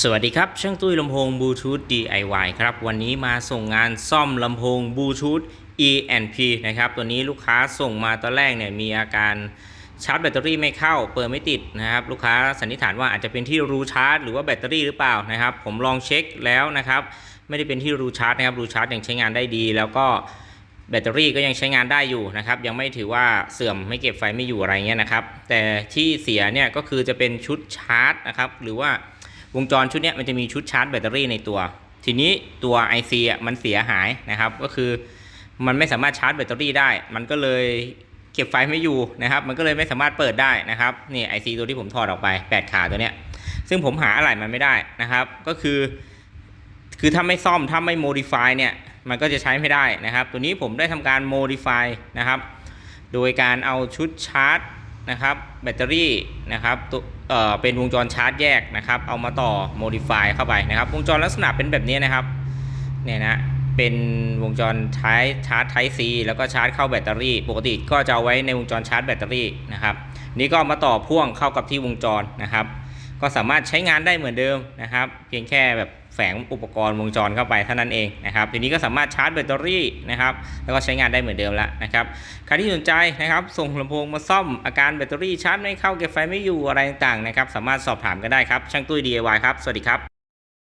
สวัสดีครับ ช่างตุ้ยลำโพงบลูทูธ DIY ครับ วันนี้มาส่งงานซ่อมลำโพงบลูทูธ E&P นะครับ ตัวนี้ลูกค้าส่งมาตอนแรกเนี่ยมีอาการชาร์จแบตเตอรี่ไม่เข้า เปิดไม่ติดนะครับ ลูกค้าสันนิษฐานว่าอาจจะเป็นที่รูชาร์จหรือว่าแบตเตอรี่หรือเปล่านะครับ ผมลองเช็คแล้วนะครับ ไม่ได้เป็นที่รูชาร์จนะครับ รูชาร์จยังใช้งานได้ดี แล้วก็แบตเตอรี่ก็ยังใช้งานได้อยู่นะครับ ยังไม่ถือว่าเสื่อมไม่เก็บไฟไม่อยู่อะไรเงี้ยนะครับ แต่ที่เสียเนี่ยก็คือจะเป็นชุดชาร์จนะครับ หรือว่า วงจรชุดนี้มันจะมีชุดชาร์จแบตเตอรี่ในตัว ทีนี้ตัว IC อะมันเสียหายนะครับ ก็คือมันไม่สามารถชาร์จแบตเตอรี่ได้ มันก็เลยเก็บไฟไม่อยู่นะครับ มันก็เลยไม่สามารถเปิดได้นะครับนี่ IC ตัวที่ผมถอดออกไป 8 ขาตัวเนี้ย ซึ่งผมหาอะไรมันไม่ได้นะครับ ก็คือ คือถ้าไม่ซ่อมถ้าไม่ modify เนี่ย มันก็จะใช้ไม่ได้นะครับ ตัวนี้ผมได้ทำการ modify นะครับ โดยการเอาชุดชาร์จ นะครับแบตเตอรี่นะครับตัวเอ่อเป็นวงจรชาร์จแยกนะครับ เอามาต่อ modify เข้าไปนะครับ วงจรลักษณะเป็นแบบนี้นะครับเนี่ยนะเป็นวงจรใช้ชาร์จ Type C แล้วก็ชาร์จเข้าแบตเตอรี่ ปกติก็จะเอาไว้ในวงจรชาร์จแบตเตอรี่นะครับ นี่ก็มาต่อพ่วงเข้ากับที่วงจรนะครับ ก็สามารถใช้งานได้เหมือนเดิมนะครับ เพียงแค่แบบ แฝงอุปกรณ์วงจรเข้าไปเท่านั้นเองนะครับทีนี้ก็สามารถชาร์จแบตเตอรี่นะครับแล้วก็ใช้งานได้เหมือนเดิมแล้วนะครับใครที่สนใจนะครับส่งลำโพงมาซ่อมอาการแบตเตอรี่ชาร์จไม่เข้าเก็บไฟไม่อยู่อะไรต่างๆนะครับสามารถสอบถามกันได้ครับช่างตุ้ย DIY ครับ สวัสดีครับ